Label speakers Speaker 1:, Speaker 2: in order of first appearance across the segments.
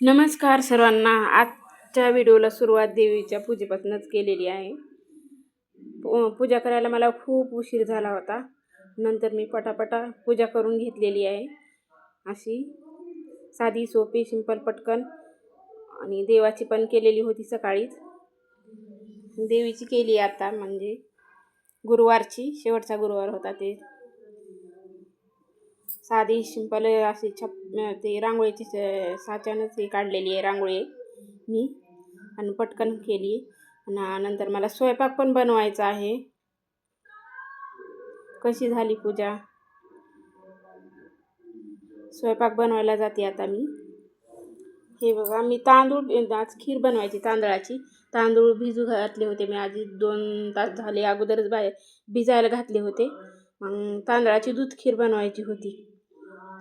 Speaker 1: नमस्कार सर्वांना. आजच्या व्हिडिओला सुरुवात देवीच्या पूजेपासूनच केलेली आहे. पूजा करायला मला खूप उशीर झाला होता. नंतर मी पटापटा पूजा करून घेतलेली आहे. अशी साधी सोपी सिंपल पटकन आणि देवाची पण केलेली होती सकाळीच. देवीची केली आता म्हणजे गुरुवारची शेवटचा गुरुवार होता ते. साधी सिंपल अशी छप ते रांगोळीची स- साच्यानंच हे काढलेली आहे रांगोळी मी आणि पटकन केली. आणि नंतर मला स्वयंपाक पण बनवायचा आहे. कशी झाली पूजा? स्वयंपाक बनवायला जाते आता मी. हे बघा मी तांदूळ आज खीर बनवायची तांदळाची. तांदूळ भिजू घातले होते मी आधी. दोन तास झाले अगोदरच बाहेर भिजायला घातले होते. मग तांदळाची दूध खीर बनवायची होती.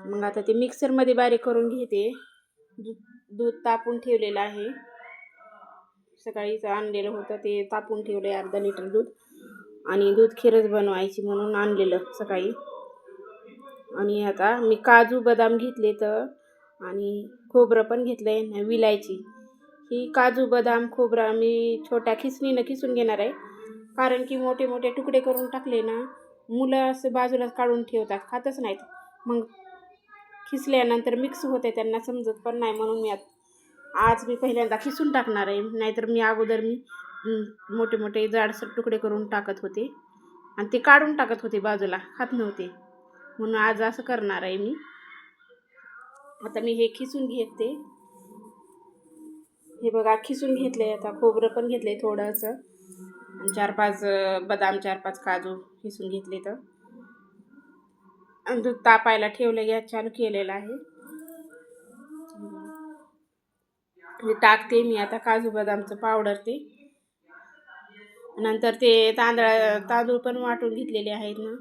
Speaker 1: मग आता ते मिक्सरमध्ये बारीक करून घेते. दूध दूध तापून ठेवलेलं आहे. सकाळीच आणलेलं होतं ते तापून ठेवलं आहे अर्धा लिटर दूध. आणि दूध खीरच बनवायची म्हणून आणलेलं सकाळी. आणि आता मी काजू बदाम घेतले तर आणि खोबरं पण घेतलं आहे विलायची. ही काजू बदाम खोबरं मी छोट्या खिसणीनं खिसून घेणार आहे. कारण की मोठे मोठे तुकडे करून टाकले ना मुलं असं बाजूलाच काढून ठेवतात खातच नाहीत. मग खिसल्यानंतर मिक्स होते त्यांना समजत पण नाही म्हणून मी आज मी पहिल्यांदा खिसून टाकणार आहे. नाहीतर मी अगोदर मी मोठे मोठे जाडसर तुकडे करून टाकत होते. आणि ते काढून टाकत होते बाजूला. खात नव्हते. म्हणून आज असं करणार आहे मी. आता मी हे खिसून घेते. हे बघा खिसून घेतले आता. खोबरं पण घेतले थोडंसं. आणि चार पाच बदाम चार पाच काजू खिसून घेतले तर दूध तापायला ठेवलं गॅस चालू केलेला आहे. टाकते मी आता काजू बदामचं पावडर ते. नंतर ते तांदळा तांदूळ पण वाटून घेतलेले आहेत ना.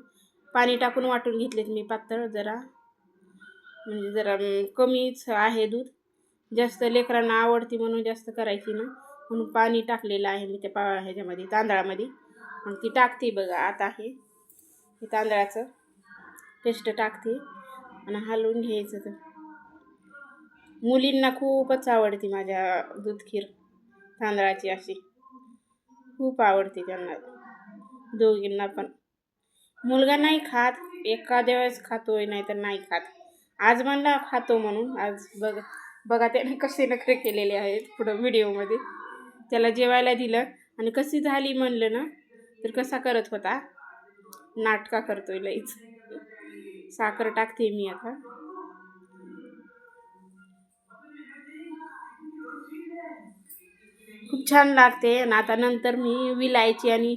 Speaker 1: पाणी टाकून वाटून घेतलेत मी पातळ जरा. म्हणजे जरा कमीच आहे दूध. जास्त लेकरांना आवडते म्हणून जास्त करायची ना. म्हणून पाणी टाकलेलं आहे मी त्या पा ह्याच्यामध्ये तांदळामध्ये. मग ती टाकते बघा आता हे तांदळाचं. पेस्ट टाकते आणि हलवून घ्यायचं तर. मुलींना खूपच आवडते माझ्या दूध खीर तांदळाची अशी. खूप आवडते त्यांना. दोघींना पण. मुलगा नाही खात एखाद्या वेळेस खातोय नाही तर नाही खात. आज म्हणला खातो म्हणून. आज बघ बघा त्याने कसे नखरे केलेले आहेत पुढं व्हिडिओमध्ये. त्याला जेवायला दिलं आणि कशी झाली म्हणलं ना तर कसा करत होता? नाटका करतोय लईच. साखर टाकते मी आता. खूप छान लागते आणि आता नंतर मी विलायची आणि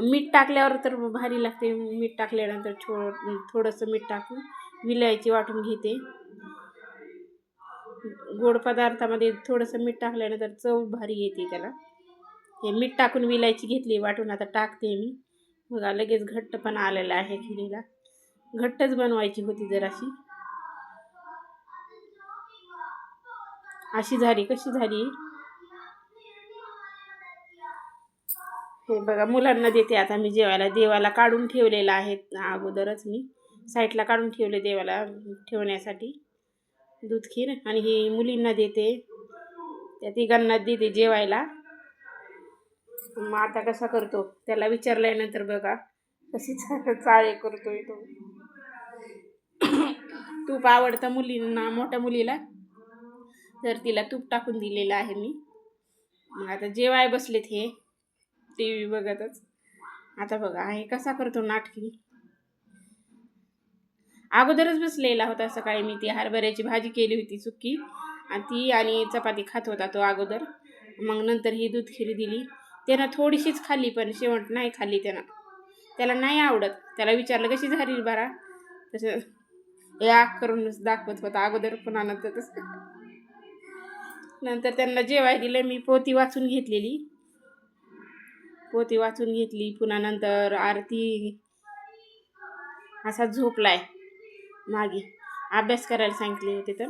Speaker 1: मीठ टाकल्यावर तर भारी लागते. मीठ टाकल्यानंतर छो थोडंसं मीठ टाकून विलायची वाटून घेते. गोड पदार्थामध्ये थोडंसं मीठ टाकल्यानंतर चव भारी येते त्याला. हे मीठ टाकून विलायची घेतली वाटून आता टाकते मी. बघा लगेच घट्ट पण आलेला आहे खिरीला. घट्टच बनवायची होती जराशी. अशी झाली कशी झाली? हे बघा मुलांना देते आता मी जेवायला. देवाला काढून ठेवलेलं आहे अगोदरच मी. साईडला काढून ठेवले देवाला ठेवण्यासाठी. दूध खीर आणि ही मुलींना देते. त्या तिघांना देते जेवायला. मग आता कसा करतो? त्याला विचारल्यानंतर बघा कशी चा- चाळे करतोय तो. तूप आवडतं मुलींना मोठ्या मुलीला तर तिला तूप टाकून दिलेलं आहे मी. मग आता जेवाय बसलेत हे टी व्ही बघतच. आता बघा हे कसा करतो नाटकी. अगोदरच बसलेला होता सकाळी मी ती हरभऱ्याची भाजी केली होती चुकी. आणि ती आणि चपाती खात होता तो अगोदर. मग नंतर ही दूध खिरी दिली. त्यानं थोडीशीच खाल्ली पण शेवट नाही खाल्ली त्यानं. त्याला नाही आवडत. त्याला विचारलं कशी झाली बरा तसं हे करूनच दाखवत होता. अगोदर पुन्हा नंतर नंतर त्यांना जेवाय दिलं. मी पोती वाचून घेतलेली. पोती वाचून घेतली. पुन्हा नंतर आरती असा झोपलाय. मागे. अभ्यास करायला सांगितले होते तर.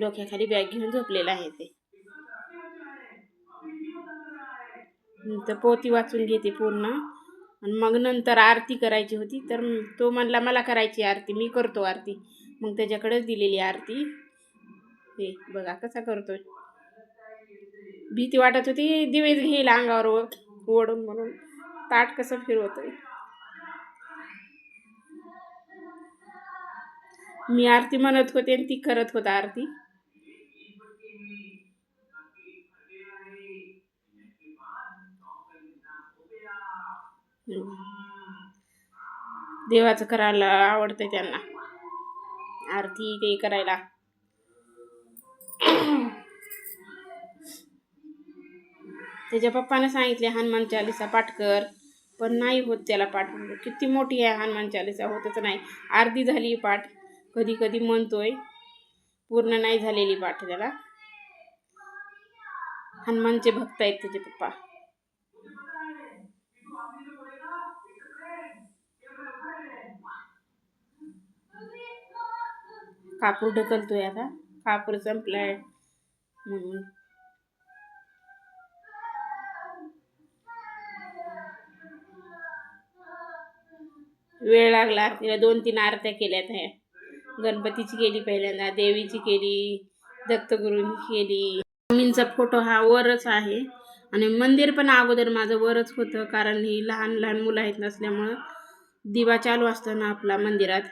Speaker 1: डोक्याखाली बॅग घेऊन झोपलेलं आहे ते. तर पोती वाचून घेते पूर्ण. आणि मग नंतर आरती करायची होती तर तो म्हणला मला करायची आरती मी करतो आरती. मग त्याच्याकडेच दिलेली आरती. हे बघा कसा करतो भीती वाटत होती दिवे घेईल अंगावर ओढून म्हणून. ताट कसं फिरवतोय. मी आरती म्हणत होते आणि ती करत होता आरती. देवाचं करायला आवडतं त्यांना. आरती ते करायला. त्याच्या पप्पाने सांगितले हनुमान चालिसा पाठ कर पण नाही होत त्याला पाठ. म्हणजे किती मोठी आहे हनुमान चालिसा होतच नाही. अर्धी झाली पाठ. कधी कधी म्हणतोय पूर्ण नाही झालेली पाठ त्याला. हनुमानचे भक्त आहेत त्याचे पप्पा. कापूर ढकलतोय आता. कापूर संपलाय. म्हणून. वेळ लागला. तिला दोन तीन आरत्या केल्यात ह्या. गणपतीची केली पहिल्यांदा देवीची केली दत्तगुरूंची केली. मम्मींचा फोटो हा वरच आहे. आणि मंदिर पण अगोदर माझं वरच होतं. कारण ही लहान लहान मुलं आहेत नसल्यामुळं दिवा चालू असतो ना आपला मंदिरात.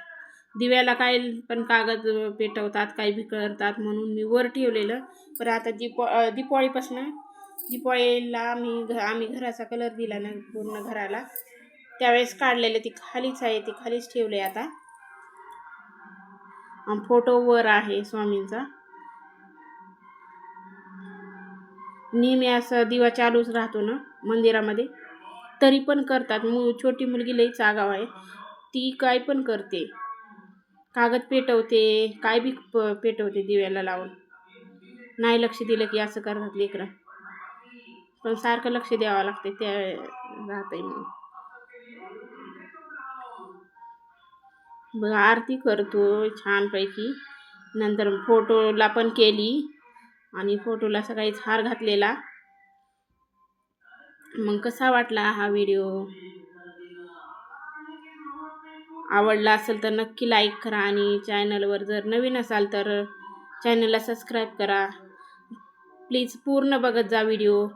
Speaker 1: दिव्याला काय पण कागद पेटवतात काही बी करतात म्हणून मी वर ठेवलेलं. पण आता दीप दीपावळीपासनं दीपावळीला आम्ही घ आम्ही घराचा कलर दिला ना पूर्ण घराला त्यावेळेस काढलेलं ती खालीच आहे ती खालीच ठेवले आता. फोटो वर आहे स्वामींचा. नेहमी असं दिवा चालूच राहतो ना मंदिरामध्ये. तरी पण करतात. मु छोटी मुलगी लई चागाव आहे. ती काय पण करते. कागद पेटवते काय बी प पेटवते दिव्याला लावून. नाही लक्ष दिलं की असं करतात लेकरं. पण सारखं लक्ष द्यावं लागते त्या राहतंय मग आरती करतो छानपैकी. नंतर फोटोला पण केली आणि फोटोला सकाळीच हार घातलेला. मग कसा वाटला हा व्हिडिओ? आवडला असेल तर नक्की लाईक करा आणि चॅनलवर जर नवीन असाल तर चॅनलला सबस्क्राईब करा. प्लीज पूर्ण बघत जा व्हिडिओ